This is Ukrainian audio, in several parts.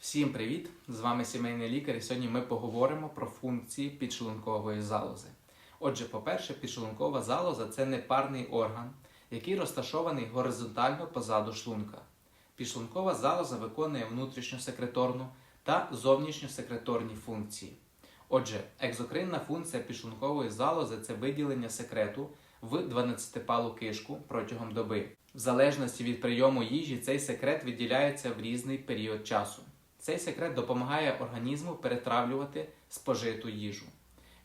Всім привіт! З вами сімейний лікар, і сьогодні ми поговоримо про функції підшлункової залози. Отже, по-перше, підшлункова залоза це непарний орган, який розташований горизонтально позаду шлунка. Підшлункова залоза виконує внутрішньосекреторну та зовнішньосекреторні функції. Отже, екзокринна функція підшлункової залози це виділення секрету в 12-палу кишку протягом доби. В залежності від прийому їжі цей секрет виділяється в різний період часу. Цей секрет допомагає організму перетравлювати спожиту їжу.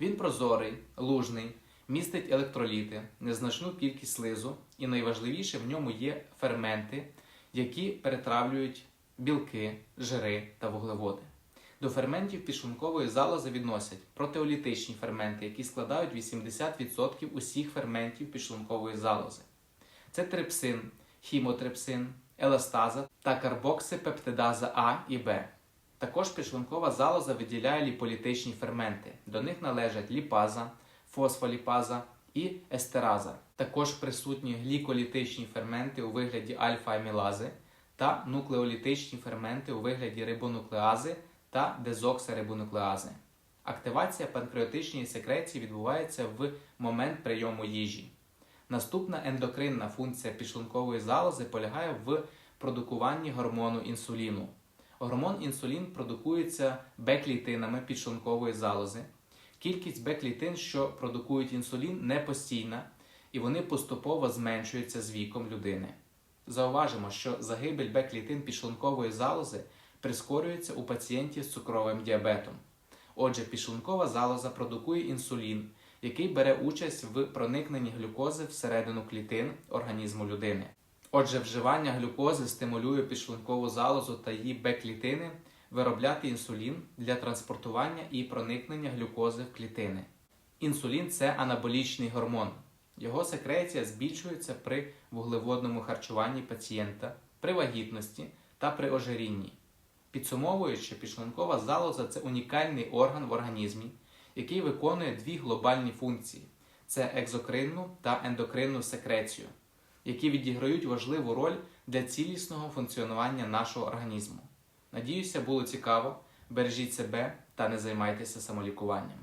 Він прозорий, лужний, містить електроліти, незначну кількість слизу, і найважливіше в ньому є ферменти, які перетравлюють білки, жири та вуглеводи. До ферментів підшлункової залози відносять протеолітичні ферменти, які складають 80% усіх ферментів підшлункової залози. Це трипсин, хімотрипсин, еластаза та карбоксипептидаза А і Б. Також підшлункова залоза виділяє ліполітичні ферменти. До них належать ліпаза, фосфоліпаза і естераза. Також присутні гліколітичні ферменти у вигляді альфа-амілази та нуклеолітичні ферменти у вигляді рибонуклеази та дезоксирибонуклеази. Активація панкреатичної секреції відбувається в момент прийому їжі. Наступна ендокринна функція підшлункової залози полягає в продукуванні гормону інсуліну. Гормон інсулін продукується Б-клітинами підшлункової залози. Кількість Б-клітин, що продукують інсулін, не постійна, і вони поступово зменшуються з віком людини. Зауважимо, що загибель Б-клітин підшлункової залози прискорюється у пацієнтів з цукровим діабетом. Отже, підшлункова залоза продукує інсулін, який бере участь в проникненні глюкози всередину клітин організму людини. Отже, вживання глюкози стимулює підшлункову залозу та її Б-клітини виробляти інсулін для транспортування і проникнення глюкози в клітини. Інсулін це анаболічний гормон. Його секреція збільшується при вуглеводному харчуванні пацієнта, при вагітності та при ожирінні. Підсумовуючи, підшлункова залоза це унікальний орган в організмі, який виконує дві глобальні функції: це екзокринну та ендокринну секрецію, які відіграють важливу роль для цілісного функціонування нашого організму. Надіюся, було цікаво. Бережіть себе та не займайтеся самолікуванням.